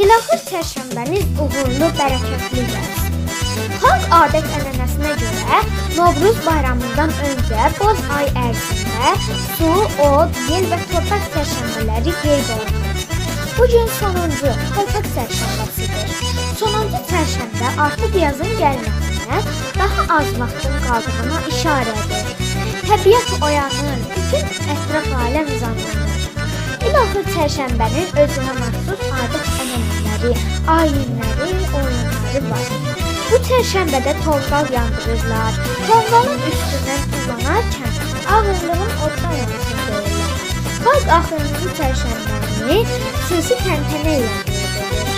İlaxır çərşənbəniz uğurlu, bərəkətli gəlsin. Xalq adət-ənənəsinə görə Novruz bayramından öncə boz ay ərzində su, od, yel və torpaq çərşənbələri qeyd olunur. Bu gün sonuncu torpaq çərşənbəsidir. Sonuncu çərşənbə artıq yazın gəlməsinə daha az vaxtın qaldığına işarədir. Təbiət oyanır, bütün ətraf aləm canlanır. İlahi çərşənbənin özünə məxsus adət-ənənələri, ayinləri, oyunları var. Bu çərşənbədə tonqal yandırırlar. Tonqalın üstündən uzanarkən ağırlığın oddan yanmasını deyirlər. Xalq axırıncı çərşənbəni xüsusi təntənə ilə qeyd.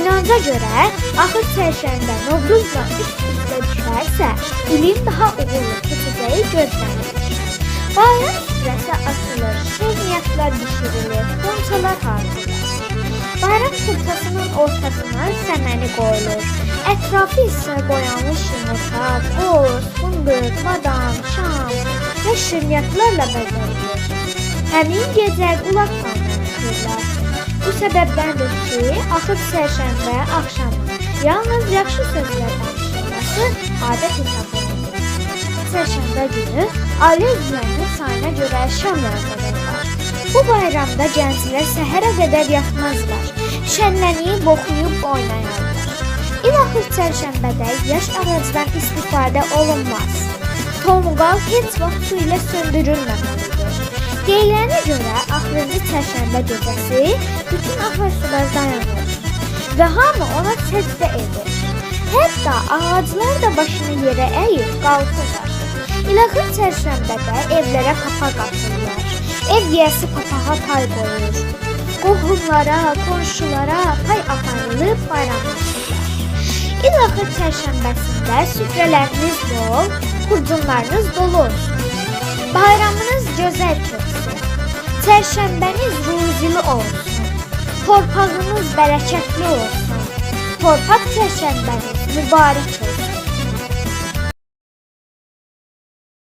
İnanca görə axır çərşənbə Novruzla üst-üstə düşərsə, ilin daha uğurlu keçəcəyi gözlənilir. Bayram süfrəsi açılır, şirniyyatlar bişirilir, qonçalar hazırlanır. Bayram süfrəsinin ortasına səməni qoyulur. Ətrafı isə boyanmış yumurta, qoz, fındıq, badam, şam və şirniyyatlarla bəzədilir. Həmin gecə qulaq qaldırırlar. Bu səbəbdəndir ki, axır çərşənbə axşamı yalnız yaxşı sözlər danışılması adət hesab olunur. Çərşənbə günü ailə üzvlərinin sayına görə şam yandırırlar. Bu bayramda gənclər səhərə qədər yatmazlar. Şənlənib, oxuyub oynayarlar. İlaxır çərşənbədə yaş ağacdan istifadə olunmaz. Tonqal heç vaxt su ilə söndürülməməlidir. Deyilənə görə axırıncı çərşənbə gecəsi bütün axarsular dayanır və hamı ona səcdə edir. Hətta ağaclar da başını yerə əyib qalxırlar. İlaxır çərşənbədə evlərə papaq atırlar. Ev yiyəsi papağa pay qoyur. Qohumlara, qonşulara pay aparılıb bayramlaşırlar. İlaxır çərşənbəsində süfrələriniz bol, xurcunlarınız dolu. Bayramınız gözəl keçsin. Çərşənbəniz ruzili olsun. Torpağınız bərəkətli olsun. Torpaq çərşənbəniz mübarək olsun.